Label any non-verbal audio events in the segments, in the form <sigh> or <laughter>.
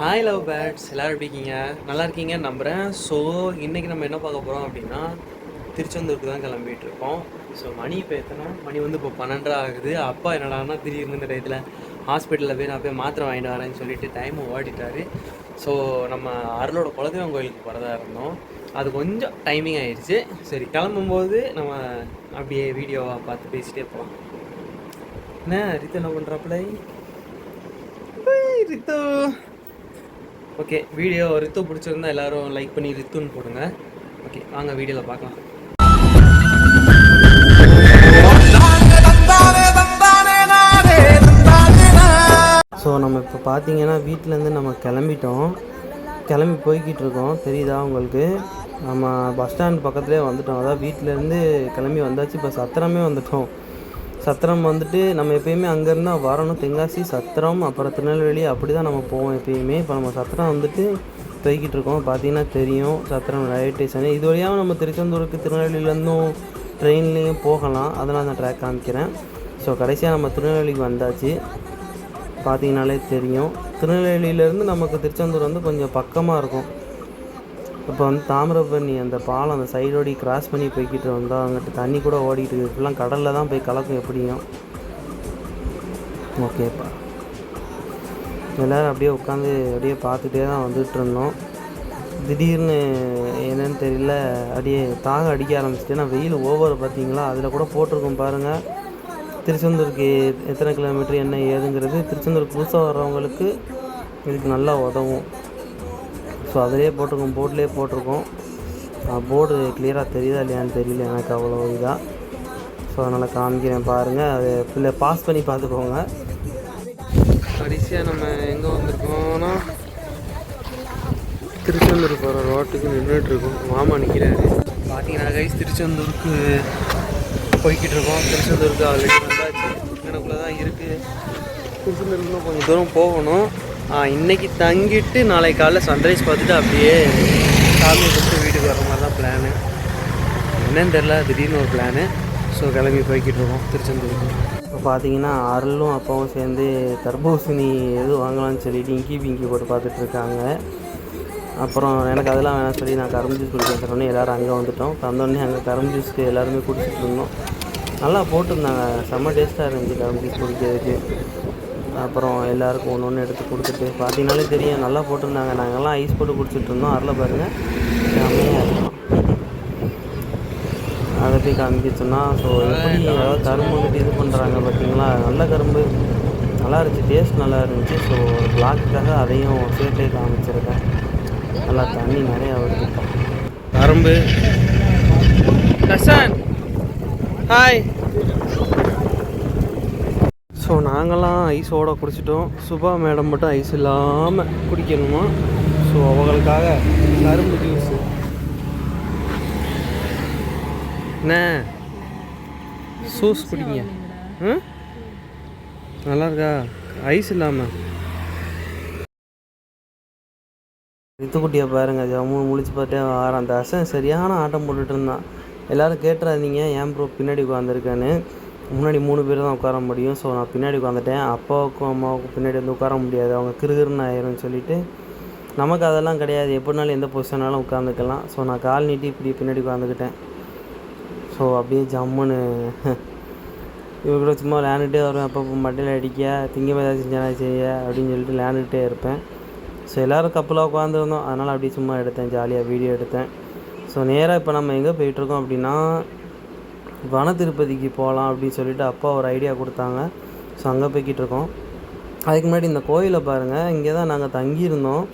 Hi love birds எல்லோரும் எப்படி இருக்கீங்க? நல்லா இருக்கீங்க நம்புகிறேன். ஸோ இன்றைக்கி நம்ம என்ன பார்க்க போகிறோம் அப்படின்னா திருச்செந்தூருக்கு தான் கிளம்பிட்டு இருக்கோம். ஸோ மணி இப்போ எத்தனை? மணி வந்து இப்போ பன்னெண்டரை ஆகுது. அப்பா என்னடான்னா திடீர்னு இந்த டயத்தில் ஹாஸ்பிட்டலில் போய் நான் போய் மாத்திரை வாங்கிட்டு வரேன்னு சொல்லிட்டு டைம் ஓடிட்டாரு. ஸோ நம்ம அருளோட குலதெய்வம் கோயிலுக்கு போகிறதா இருந்தோம். அது கொஞ்சம் டைமிங் ஆயிடுச்சு. சரி கிளம்பும்போது நம்ம அப்படியே வீடியோவை பார்த்து பேசிகிட்டே போகலாம். என்ன ரித்து என்ன பண்ணுறாப்புல ரித்து. ஓகே வீடியோ ரித்து பிடிச்சிருந்தா எல்லாரும் லைக் பண்ணி ரித்துன்னு போடுங்க. ஓகே வாங்க வீடியோவில் பார்க்கலாம். ஸோ நம்ம இப்போ பார்த்தீங்கன்னா வீட்டிலேருந்து நம்ம கிளம்பிட்டோம். கிளம்பி போய்கிட்டு இருக்கோம் தெரியுதா உங்களுக்கு? நம்ம பஸ் ஸ்டாண்ட் பக்கத்துலேயே வந்துட்டோம். அதான் வீட்டிலேருந்து கிளம்பி வந்தாச்சு. இப்போ சத்திரமே வந்துட்டோம். சத்திரம் வந்துட்டு நம்ம எப்பயுமே அங்கேருந்து வரணும். தென்காசி சத்திரம் அப்புறம் திருநெல்வேலி அப்படி தான் நம்ம போவோம் எப்பயுமே. இப்போ நம்ம சத்திரம் வந்துட்டு போய்கிட்டு இருக்கோம். பார்த்தீங்கன்னா தெரியும். சத்திரம் ரயில்வே ஸ்டேஷன் இது வழியாக நம்ம திருச்செந்தூருக்கு திருநெல்வேலியிலேருந்தும் ட்ரெயின்லேயும் போகலாம். அதனால் நான் ட்ராக் காமிக்கிறேன். ஸோ கடைசியாக நம்ம திருநெல்வேலிக்கு வந்தாச்சு. பார்த்தீங்கனாலே தெரியும். திருநெல்வேலியிலேருந்து நமக்கு திருச்செந்தூர் வந்து கொஞ்சம் பக்கமாக இருக்கும். இப்போ வந்து தாமிரபரணி அந்த பாலம் அந்த சைடோடி கிராஸ் பண்ணி போய்கிட்டு வந்தால் அங்கிட்டு தண்ணி கூட ஓடிட்டு இருக்கு. ஃபுல்லாக கடலில் தான் போய் கலக்கும் எப்படியும். ஓகேப்பா எல்லோரும் அப்படியே உட்காந்து அப்படியே பார்த்துட்டே தான் வந்துட்டு இருந்தோம். திடீர்னு என்னன்னு தெரியல அப்படியே தாக அடிக்க ஆரம்பிச்சிட்டு நான் வெயில் ஓவர் பார்த்தீங்களா? அதில் கூட போட்டிருக்கோம் பாருங்கள் திருச்செந்தூருக்கு எத்தனை கிலோமீட்டர் என்ன ஏதுங்கிறது. திருச்செந்தூர் புதுசாக வர்றவங்களுக்கு இதுக்கு நல்லா உதவும். ஸோ அதிலே போட்டிருக்கோம் போர்ட்லேயே போட்டிருக்கோம். போர்டு கிளியராக தெரியுதா இல்லையான்னு தெரியல எனக்கு அவ்வளோ இதாக ஸோ அதனால் காமிக்கிறேன் பாருங்கள் அது இல்லை பாஸ் பண்ணி பார்த்துக்கோங்க. கடைசியாக நம்ம எங்கே வந்திருக்கோம்னா திருச்செந்தூர் போகிற ரோட்டுக்கு நின்றுட்டு இருக்கோம். மாமா நிற்கிறாரு பார்த்தீங்கன்னா கைஸ் திருச்செந்தூருக்கு போய்கிட்டு இருக்கோம். திருச்செந்தூருக்கு ஆல்ரெடி வந்தாச்சு. எனக்குள்ளே தான் இருக்குது திருச்செந்தூருக்கு இன்னும் கொஞ்சம் தூரம் போகணும். இன்றைக்கி இன்னைக்கு தங்கிட்டு நாளை காலைல சன்ரைஸ் பார்த்துட்டு அப்படியே சாமியை கொடுத்து வீட்டுக்கு வர மாதிரி தான் பிளானு என்னன்னு தெரில திடீர்னு ஒரு பிளானு ஸோ கிளம்பி போய்கிட்டு இருக்கோம் திருச்செந்தூருக்கு. இப்போ பார்த்தீங்கன்னா அருளும் அப்பாவும் சேர்ந்து தர்பூசணி எது வாங்கலாம்னு சொல்லிட்டு இங்கி பிங்கி போட்டு பார்த்துட்டு இருக்காங்க. அப்புறம் எனக்கு அதெல்லாம் வேணாம் சொல்லி நான் கரும்பு ஜூஸ் குடிக்க சொன்னோன்னே எல்லோரும் அங்கே வந்துட்டோம். வந்தோடனே அங்கே கரும்பு ஜூஸ்க்கு எல்லாருமே குடிச்சிட்டு இருந்தோம். நல்லா போட்டிருந்தாங்க. செம்ம டேஸ்ட்டாக இருந்துச்சு கரும்பு ஜூஸ் குடிக்கிறதுக்கு. அப்புறம் எல்லாருக்கும் ஒன்று ஒன்று எடுத்து கொடுத்துட்டு பார்த்தீங்கனாலே தெரியும் நல்லா போட்டிருந்தாங்க. நாங்கள்லாம் ஐஸ் போட்டு குடிச்சிட்டு இருந்தோம். அதில் பாருங்கள் செம்மையாக இருக்கும். அதை போய் காமிக்கிச்சோன்னா ஸோ எப்படி ஏதாவது கரும்பு வந்துட்டு இது பண்ணுறாங்க பார்த்தீங்களா நல்ல கரும்பு. நல்லா இருந்துச்சு. டேஸ்ட் நல்லா இருந்துச்சு. ஸோ பிளாக்குக்காக அதையும் சேர்த்தே காமிச்சிருக்கேன். நல்லா தண்ணி நிறையா வருது. கரும்பு. ஹாய் ஸோ நாங்களாம் ஐஸோட குடிச்சிட்டோம். சுபா மேடம் மட்டும் ஐஸ் இல்லாமல் குடிக்கணுமா? ஸோ அவங்களுக்காக கரும்பு ஜூஸு என்ன? சூஸ் குடிங்க. ம்? நல்லா இருக்கா ஐஸ் இல்லாமல் ரித்துக்குட்டியை பாருங்க ஜம்மு முழிச்சு பார்த்தே வாரான் அந்த அசன் சரியான ஆட்டம் போட்டுட்டு இருந்தான். எல்லோரும் கேட்டுறாதீங்க ஏன் ப்ரோ பின்னாடி உட்காந்துருக்கான்னு முன்னாடி மூணு பேர் தான் உட்கார முடியும். ஸோ நான் பின்னாடி உட்காந்துட்டேன் அப்பாவுக்கும் அம்மாவுக்கும் பின்னாடி வந்து உட்கார முடியாது. அவங்க கிருகிருன்னு ஆயிரும்னு சொல்லிட்டு நமக்கு அதெல்லாம் கிடையாது. எப்படினாலும் எந்த பொசிஷனாலும் உட்காந்துக்கலாம் ஸோ நான் கால் நீட்டி இப்படி பின்னாடி உட்காந்துக்கிட்டேன் ஸோ அப்படியே ஜம்முன்னு <laughs> இவங்க கூட சும்மா விளையாண்டுட்டே வருவேன். அப்பப்போ மட்டையில் அடிக்க திங்கம் ஏதாவது செஞ்சா செய்ய அப்படின்னு சொல்லிட்டு விளையாண்டுக்கிட்டே இருப்பேன். ஸோ எல்லோரும் கப்பலாக உட்காந்துருந்தோம் அதனால் அப்படியே சும்மா எடுத்தேன். ஜாலியாக வீடியோ எடுத்தேன். ஸோ நேராக இப்போ நம்ம எங்கே போயிட்டுருக்கோம் அப்படின்னா வன திருப்பதிக்கு போகலாம் அப்படின்னு சொல்லிட்டு அப்பா ஒரு ஐடியா கொடுத்தாங்க. ஸோ அங்கே போய்கிட்டு இருக்கோம். அதுக்கு முன்னாடி இந்த கோயிலை பாருங்கள் இங்கே தான் நாங்கள் தங்கியிருந்தோம்.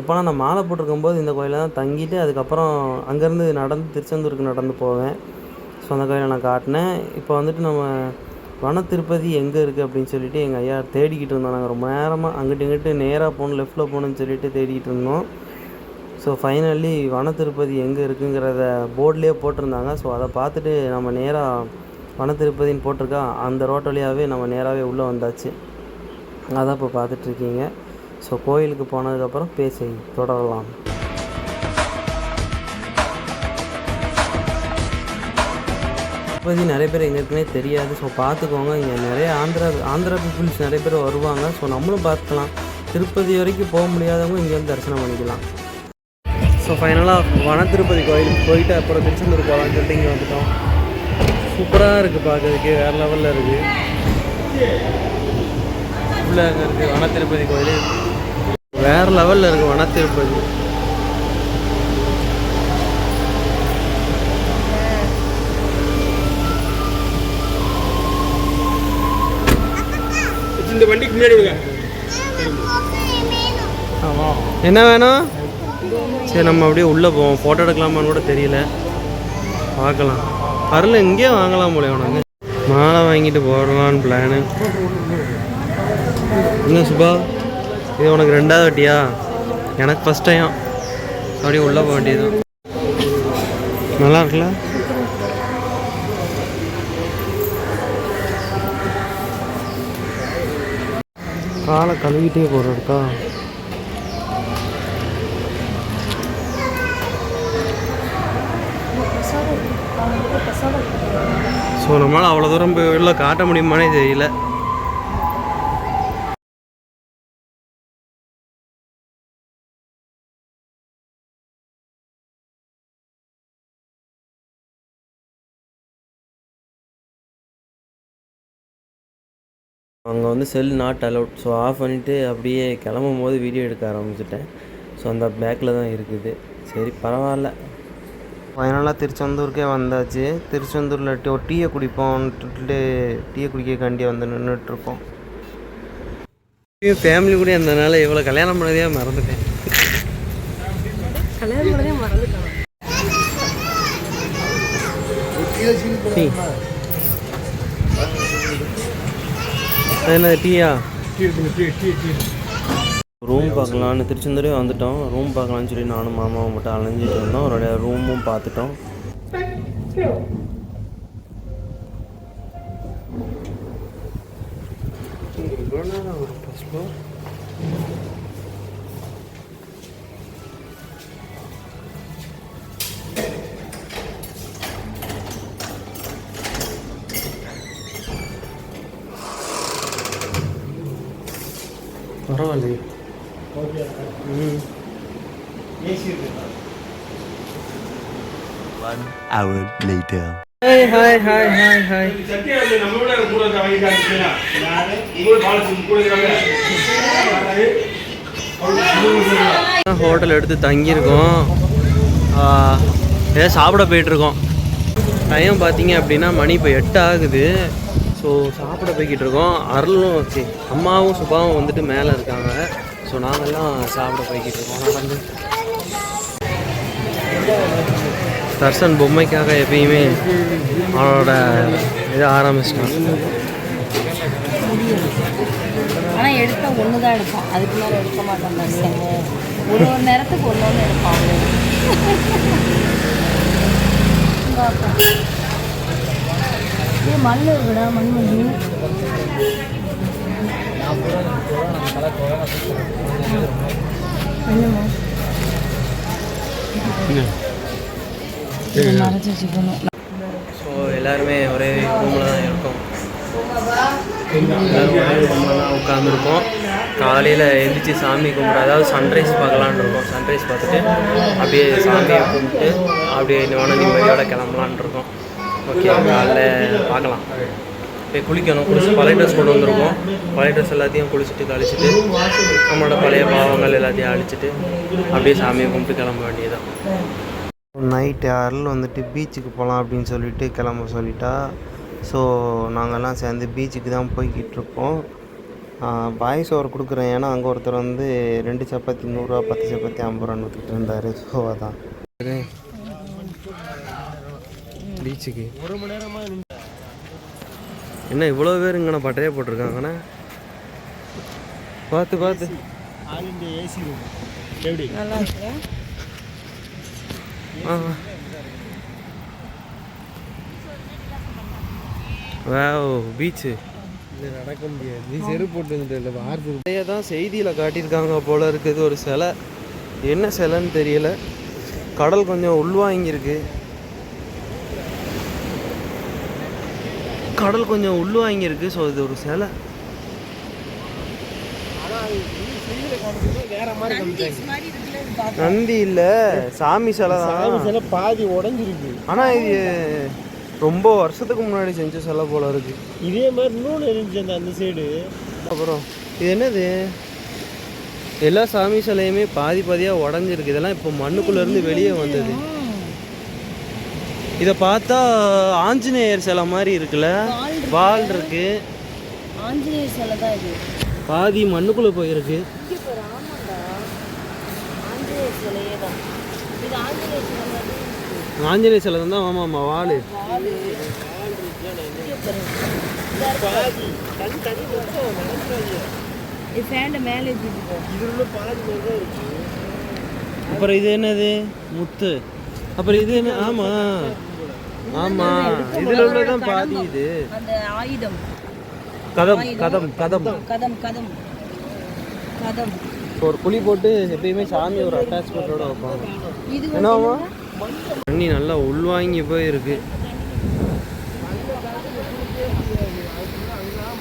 எப்போனா நான் மாலை போட்டிருக்கும்போது இந்த கோயிலில் தான் தங்கிட்டு அதுக்கப்புறம் அங்கேருந்து நடந்து திருச்செந்தூருக்கு நடந்து போவேன். ஸோ அந்த கோயிலை நான் காட்டினேன். இப்போ வந்துட்டு நம்ம வன திருப்பதி எங்கே இருக்குது அப்படின்னு சொல்லிட்டு எங்கள் ஐயா தேடிக்கிட்டு இருந்தோம். நாங்கள் ரொம்ப நேரமாக அங்கிட்டு இங்கிட்டு நேராக போகணும் லெஃப்ட்டில் போகணும்னு சொல்லிட்டு தேடிக்கிட்டு இருந்தோம். ஸோ ஃபைனலி வன திருப்பதி எங்கே இருக்குங்கிறத போர்ட்லேயே போட்டிருந்தாங்க. ஸோ அதை பார்த்துட்டு நம்ம நேராக வனத்திருப்பதின்னு போட்டிருக்கா அந்த ரோட் வழியாகவே நம்ம நேராகவே உள்ளே வந்தாச்சு. அதான் இப்போ பார்த்துட்ருக்கீங்க. ஸோ கோயிலுக்கு போனதுக்கப்புறம் பேசி தொடரலாம். திருப்பதி நிறைய பேர் எங்கே இருக்குன்னே தெரியாது. ஸோ பார்த்துக்கோங்க இங்கே நிறைய ஆந்திரா ஆந்திரா பீப்புள்ஸ் நிறைய பேர் வருவாங்க. ஸோ நம்மளும் பார்த்துக்கலாம். திருப்பதி வரைக்கும் போக முடியாதவங்க இங்கே வந்து தரிசனம் பண்ணிக்கலாம். ஸோ ஃபைனலாக வன திருப்பதி கோயிலுக்கு போயிட்டு அப்புறம் திருச்செந்தூர் போகலான்னு சொல்லிட்டு இங்கே வந்துட்டோம். சூப்பராக இருக்குது பார்க்கறதுக்கு வேறு லெவலில் இருக்குது உள்ளே அங்கே இருக்குது வன திருப்பதி கோயில். வேறு லெவலில் இருக்குது வன திருப்பதி. இந்த வண்டிக்கு முன்னாடி விடுங்க. என்ன வேணும்? சரி நம்ம அப்படியே உள்ளே போவோம். ஃபோட்டோ எடுக்கலாமான்னு கூட தெரியல. பார்க்கலாம். பரல இங்கேயே வாங்கலாம் போல உனக்கு. மாலை வாங்கிட்டு போடலான்னு பிளானு என்ன சுபா? இது உனக்கு ரெண்டாவது வட்டியா? எனக்கு ஃபஸ்ட் டைம் அப்படியே உள்ளே போக வேண்டியது நல்லா இருக்குல்ல? காலை கழுவிட்டே போகிறதுக்கா ஸோ நம்மளால் அவ்வளோ தூரம் வெளில காட்ட முடியுமானே தெரியல. அங்கே வந்து cell not allowed so off பண்ணிவிட்டு அப்படியே கிளம்பும் போது வீடியோ எடுக்க ஆரம்பிச்சிட்டேன். ஸோ அந்த பேக்கில் தான் இருக்குது. சரி பரவாயில்ல. ஃபைனலாக திருச்செந்தூருக்கே வந்தாச்சு. திருச்செந்தூரில் டீ ஒரு டீயை குடிப்போம்ட்டு டீயை குடிக்கக்காண்டி வந்து நின்றுட்டுருக்கோம் ஃபேமிலி கூட இருந்தனால இவ்வளோ கல்யாணம் பண்ணதே மறந்துட்டேன். கல்யாணம் பண்ணதே மறந்துட்டேன். டீ. அது என்ன டீயா? Tea tea tea. ரூம் பார்க்கலான்னு திருச்செந்தூரே வந்துட்டோம். ரூம் பார்க்கலான்னு சொல்லி நானும் மாமாவும் மட்டும் அலைஞ்சிட்டு இருந்தோம். அவருடைய ரூமும் பார்த்துட்டோம். பரவாயில்லையே. One hour later. Hi hi hi hi hi hotel எடுத்து தங்கியிருக்கோம். ஏதோ சாப்பிட போயிட்டுருக்கோம். டைம் பார்த்தீங்க அப்படின்னா மணி இப்போ எட்டு ஆகுது. ஸோ சாப்பிட போய்கிட்டு இருக்கோம். அருளும் சரி அம்மாவும் சுபாவும் வந்துட்டு மேலே இருக்காங்க. ஸோ நாங்கெல்லாம் சாப்பிட போய்கிட்டு இருக்கோம். நடந்து தர்சன் பொம்மைக்காக எப்பயுமே அவனோட இதை ஆரம்பிச்சிட்டான் ஆனால் எடுத்தால் ஒன்று தான் எடுப்பான். அதுக்கு மேலே எடுக்க மாட்டான் தர்சன். ஒரு ஒரு நேரத்துக்கு ஒன்று ஒன்று எடுப்பான் அவன். மண் இருக்குடா மண் மணி ஸோ எல்லாருமே ஒரே ரூமில் தான் இருக்கோம். எல்லாரும் ஒரே ரூமில் தான் உட்காந்துருக்கோம் காலையில் எழுந்திரிச்சு சாமி கும்பிட அதாவது சன்ரைஸ் பார்க்கலான்னு இருக்கோம். சன்ரைஸ் பார்த்துட்டு அப்படியே சாமியை கும்பிட்டு அப்படியே மன நிம்மதியோட கிளம்பலான் இருக்கோம். ஓகே காலைல பார்க்கலாம். போய் குளிக்கணும். குளிச்சு பழைய ட்ரெஸ் கொண்டு வந்திருக்கோம். பழைய ட்ரெஸ் எல்லாத்தையும் குளிச்சுட்டு கழிச்சிட்டு நம்மளோட பழைய பாவங்கள் எல்லாத்தையும் அழிச்சிட்டு அப்படியே சாமியை கும்பிட்டு கிளம்ப வேண்டியதுதான். நைட்டு அருள் வந்துட்டு பீச்சுக்கு போகலாம் அப்படின்னு சொல்லிட்டு கிளம்ப சொல்லிட்டா. ஸோ நாங்கள்லாம் சேர்ந்து பீச்சுக்கு தான் போய்கிட்டு இருக்கோம். பாய் சோறு கொடுக்குறேன். ஏன்னா அங்கே ஒருத்தர் வந்து ரெண்டு சப்பாத்தி நூறுரூவா பத்து சப்பாத்தி ஐம்பது ரூபான்னு விற்றுட்டு இருந்தார். ஸோ அதான். பீச்சுக்கு ஒரு மணி நேரமாக என்ன இவ்வளோ பேர் இங்கே பட்டையே போட்டிருக்காங்கண்ணே பார்த்து பார்த்து. ஆல் இந்தியா ஏசி ரூம் எப்படி? நல்லா இருக்கு வாவ் பீச்சு இது நடக்க முடியாது. நீ செருப்பு போட்டு வந்துட்டு வாரத்துக்கு இதையே தான் செய்தியில் காட்டியிருக்காங்க போல இருக்குது ஒரு சிலை. என்ன சிலைன்னு தெரியல. கடல் கொஞ்சம் உள்வாங்கியிருக்கு கடல் கொஞ்சம் உள்வாங்கியிருக்கு ஸோ இது ஒரு சிலை. நந்தி இல்லை சாமி சிலை சாமி தான் சிலை பாதி உடஞ்சிருக்கு. ஆனால் இது ரொம்ப வருஷத்துக்கு முன்னாடி செஞ்ச சிலை போல இருக்கு. இதே மாதிரி இன்னொன்று இருந்துச்சு அந்த அந்த சைடு அப்புறம் இது என்னது? எல்லா சாமி சிலையுமே பாதி பாதியாக உடஞ்சிருக்கு. இதெல்லாம் இப்போ மண்ணுக்குள்ளேருந்து வெளியே வந்தது. இதை பார்த்தா ஆஞ்சநேயர் சிலை மாதிரி இருக்குல்ல? வால் இருக்கு. ஆஞ்சநேயர் சிலை தான் இது. பாதி மண்ணுக்குள்ளே போயிருக்கு. ஆஞ்சநேயர் சிலை தான் ஆமாம் ஆமாம் வால் அப்புறம் இது என்னது? முத்து. அப்புறம் இது என்ன? ஆமாம் ஆமாம் இதில் உள்ளதான் பாதி இது. அந்த ஆயுதம். கதம் கதம் கதம். கதம் கதம். கதம். ஒரு குழி போட்டு எப்பயுமே சாமி ஒரு அட்டாச்மெண்ட்டோட வைப்பாங்க. என்னவா தண்ணி நல்லா உள்வாங்கி போயிருக்கு.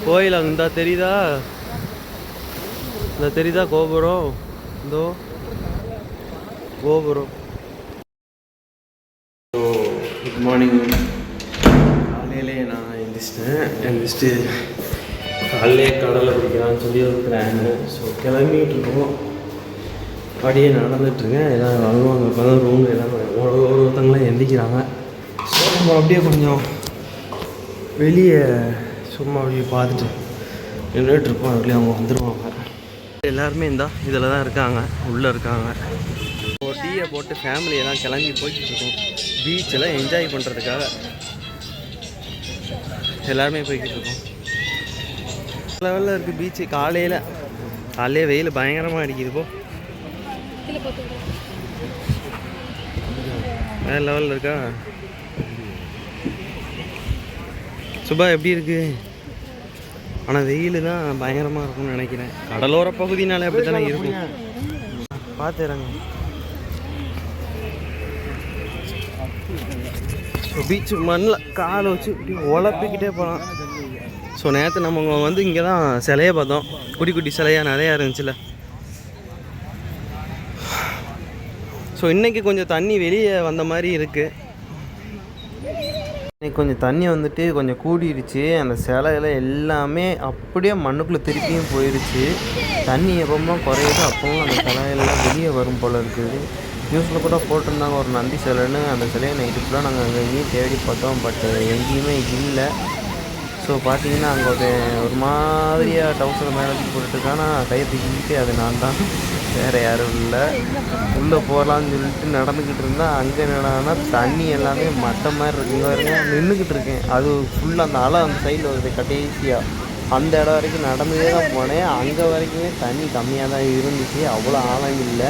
கோயில் அங்கே தெரியுதா? இந்த தெரியுதா கோபுரம்? இதோ கோபுரம். மார்னிங் காலையிலே நான் எழுந்திரிச்சிட்டேன் எழுந்திரிச்சிட்டு காலையிலே கடலை பிடிக்கலாம்னு சொல்லி ஒரு பிளான் ஸோ கிளம்பிட்டு இருக்கோம் படியே நடந்துட்டுருக்கேன். எல்லாம் வருவாங்க இப்போ தான் ரூமில் எல்லாம் ஒரு ஒரு ஒருத்தங்களாம் எந்திக்கிறாங்க ஸோ நம்ம அப்படியே கொஞ்சம் வெளியே சும்மா அப்படியே பார்த்துட்டு நின்றுட்டு இருப்போம் அதுக்குள்ளே அவங்க வந்துடுவாங்க எல்லாருமே இந்தா இதில் தான் இருக்காங்க. உள்ளே இருக்காங்க. டீயை போட்டு ஃபேமிலியெல்லாம் கிளம்பி போய்கிட்டு இருக்கோம் பீச்சில் என்ஜாய் பண்ணுறதுக்காக எல்லாருமே போய்கிட்டு இருக்கோம் லெவலில் இருக்குது பீச்சு. காலையில் காலையிலே வெயில் பயங்கரமாக அடிக்குது போ. வேறு லெவலில் இருக்கா? சுபா எப்படி இருக்கு? ஆனால் வெயில் தான் பயங்கரமாக இருக்கும்னு நினைக்கிறேன். கடலோர பகுதினாலே அப்படி தானே இருக்கும் பார்த்துறாங்க பீச்சு மண்ணில் காலை வச்சு இப்படி உழப்பிக்கிட்டே போகலாம் ஸோ நேற்று நம்ம வந்து இங்கே தான் சிலையை பார்த்தோம். குட்டி குட்டி சிலையாக நிறையா இருந்துச்சுல. ஸோ இன்றைக்கி கொஞ்சம் தண்ணி வெளியே வந்த மாதிரி இருக்குது இன்னைக்கு கொஞ்சம் தண்ணி வந்துட்டு கொஞ்சம் கூடிடுச்சு. அந்த சிலையில எல்லாமே அப்படியே மண்ணுக்குள்ளே திருப்பியும் போயிடுச்சு தண்ணி எப்பவுமே குறையுதோ. அப்பவும் அந்த சிலையெல்லாம் வெளியே வரும் போல் இருக்குது. நியூஸில் கூட போட்டிருந்தாங்க. ஒரு நந்தி சிலைன்னு அந்த சிலையை நைட்டு ஃபுல்லாக நாங்கள் அங்கே எங்கேயும் தேடி பார்த்தோம். பட் எங்கேயுமே இல்லை. ஸோ பார்த்தீங்கன்னா அங்கே ஒரு ஒரு மாதிரியாக டவுசர் மேலே போட்டுருக்கானா கையை தூக்கிக்கிட்டு அது நான் தான். வேறு யாரும் இல்லை. உள்ளே போகலான்னு சொல்லிட்டு நடந்துக்கிட்டு இருந்தால் அங்கே என்னடானா தண்ணி எல்லாமே மட்டை மாதிரி இருக்குங்க நின்றுக்கிட்டு இருக்கேன். அது ஃபுல்லாக அந்த அலை அந்த சைடில் வருது கடைசியாக அந்த இடம் வரைக்கும் நடந்தே தான் போனேன். அங்கே வரைக்குமே தண்ணி கம்மியாக தான் இருந்துச்சு. அவ்வளோ ஆழம் இல்லை.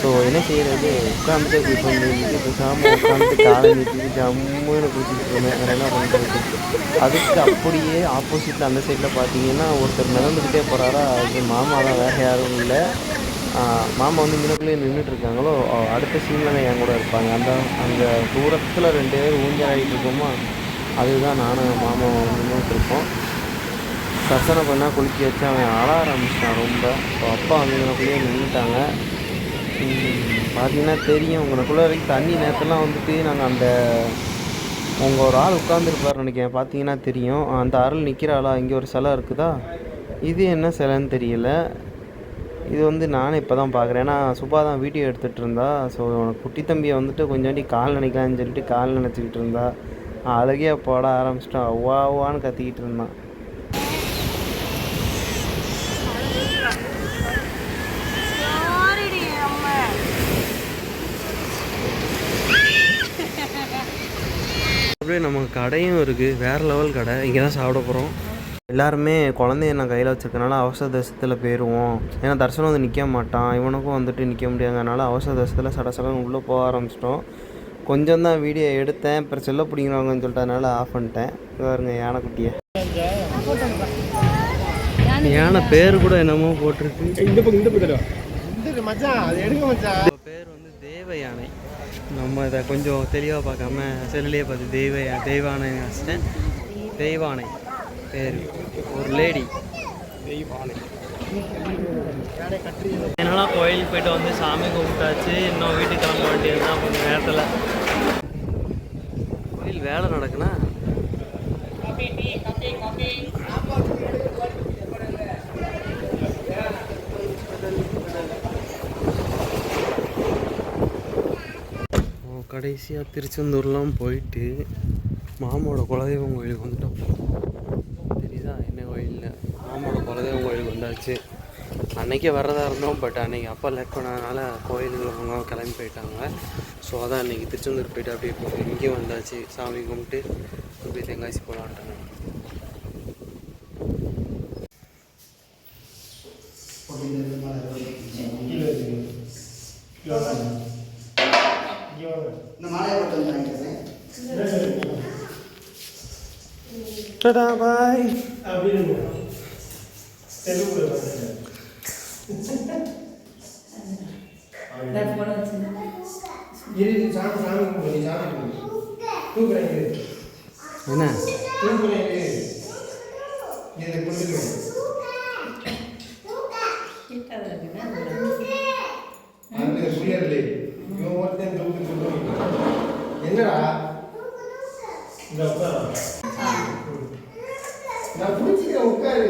ஸோ என்ன செய்யறது உட்காந்துட்டு இப்போ நிறுத்தி பேசாமல் உட்காந்துட்டு காலை நிறுத்தி ஜம்முன்னு குடிச்சிட்டு இருந்தேன். வேறு என்ன பண்ணுறது அதுக்கு அப்படியே ஆப்போசிட்டில் அந்த சைடில் பார்த்தீங்கன்னா ஒருத்தர் நடந்துக்கிட்டே போகிறாரா அது மாமா தான். வேறு யாரும் இல்லை. மாமா வந்து இங்கனக்குள்ளேயே நின்றுட்டு இருக்காங்களோ அடுத்த சீனில் என் கூட இருப்பாங்க. அந்த அந்த தூரத்தில் ரெண்டு பேர் ஊஞ்சல் ஆகிட்டு இருக்கோமா அதுதான் நானும் மாமா நின்றுட்டு இருக்கோம் தர்சனம் பண்ணால் குளிக்க வச்சு அவன் அழ ஆரம்பிச்சிட்டான் ரொம்ப. ஸோ அப்பா வந்து இங்கனக்குள்ளேயே நின்றுட்டாங்க பார்த்தீங்கன்னா தெரியும். உங்களுக்குள்ள வரைக்கும் தண்ணி நேரத்தெல்லாம் வந்துட்டு நாங்கள் அந்த உங்கள் ஒரு ஆள் உட்காந்துருப்பார் நினைக்கிறேன். பார்த்தீங்கன்னா தெரியும். அந்த அருள் நிற்கிற ஆளா? இங்கே ஒரு சிலை இருக்குதா? இது என்ன சிலைன்னு தெரியல. இது வந்து நானே இப்போ தான் பார்க்குறேன் ஏன்னா சுபா தான் வீடியோ எடுத்துகிட்டு இருந்தா. ஸோ குட்டி தம்பியை வந்துட்டு கொஞ்சாண்டி கால் நினைக்கலான்னு சொல்லிட்டு கால் நினச்சிக்கிட்டு இருந்தா. அழகியாக போட ஆரம்பிச்சிட்டான். அவ்வா அவ்வான்னு கத்திக்கிட்டு இருந்தான். அப்படியே நம்ம கடையும் இருக்குது வேறு லெவல் கடை. இங்கே தான் சாப்பிட போகிறோம் எல்லாருமே குழந்தைய நான் கையில் வச்சிருக்கனால அவசர தசத்தில் போயிடுவோம் ஏன்னா தரிசனம் வந்து நிற்க மாட்டான். இவனுக்கும் வந்துட்டு நிற்க முடியாதனால அவசர தசத்தில் சட சடன்னு உள்ளே போக ஆரம்பிச்சிட்டோம். கொஞ்சம் தான் வீடியோ எடுத்தேன். அப்புறம் செல்ல பிடிங்கிறவங்கன்னு சொல்லிட்டு அதனால ஆஃப் பண்ணிட்டேன். பாருங்க யானைக்குட்டியை. யானை பேர் கூட என்னமோ போட்டிருக்கு. இந்த பக்கம் இந்த பக்கம் இந்த மச்சான் அது எடுங்க மச்சான். இப்போ பேர் வந்து தேவ யானை நம்ம இதை கொஞ்சம் தெளிவாக பார்க்காம செல்லுலேயே பார்த்து தெய்வ தெய்வானை நினச்சிட்டேன் தெய்வானை பேர். ஒரு லேடி தெய்வானை. என்னன்னா கோயிலுக்கு போயிட்டு வந்து சாமி கும்பிட்டாச்சு இன்னும் வீட்டுக்கு கிளம்ப வேண்டியது தான் கொஞ்சம் நேரத்தில். கோயில் வேலை நடக்குண்ணா கடைசியாக திருச்செந்தூர்லாம் போயிட்டு மாமோட குலதெய்வம் கோயிலுக்கு வந்துட்டோம். தெரியுதா? என்ன கோயிலில் மாமோட குலதெய்வம் கோயிலுக்கு வந்தாச்சு. அன்றைக்கே வர்றதா இருந்தோம் பட் அன்னைக்கு அப்பா லேட் பண்ணதுனால கோயிலுக்கு கிளம்பி போயிட்டாங்க. ஸோ அதான் அன்னைக்கு திருச்செந்தூர் போயிட்டு அப்படியே போ இங்கே வந்தாச்சு. சாமி கும்பிட்டு அப்படியே தெங்காசி போகலான்ட்டு இந்த மாலையை போட்டு வந்து வாங்கிக்கிறேன் டடா பாய் இரு சாமி சாமி கும்பிடு சாமி கும்பிடு தூக்குறேன் இரு என்ன தூக்குறேன் இரு இதை கொடுத்துருவேன் அது புரியல பாய் ஒருத்தன் தூக்கு தூக்கு என்னடா? இந்த உட்கார நான் பிடிச்சிக்கிறேன் உட்காரு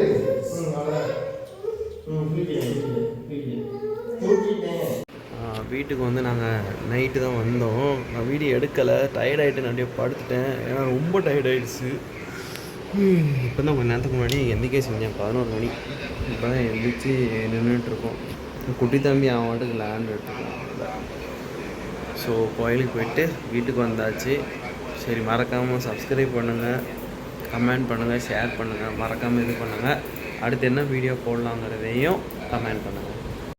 வீட்டுக்கு வந்து நாங்கள் நைட்டு தான் வந்தோம். நான் வீடியோ எடுக்கலை. டயர்ட் ஆகிட்டு நான் அப்படியே படுத்துட்டேன். ஏன்னா ரொம்ப டயர்ட் ஆகிடுச்சு இப்போ தான் கொஞ்ச நேரத்துக்கு முன்னாடி எந்திரிக்கே செஞ்சேன். பதினோரு மணி. இப்போ தான் எந்திரிச்சு நின்றுட்டுருக்கோம் குட்டி தம்பி அவன் வாட்டுக்கு லேண்ட் எடுத்துக்கலாம் ஸோ கோயிலுக்கு போயிட்டு வீட்டுக்கு வந்தாச்சு. சரி மறக்காமல் சப்ஸ்கிரைப் பண்ணுங்கள் கமெண்ட் பண்ணுங்கள் ஷேர் பண்ணுங்கள் மறக்காமல் இது பண்ணுங்கள் அடுத்து என்ன வீடியோ போடலாங்கிறதையும் கமெண்ட் பண்ணுங்கள்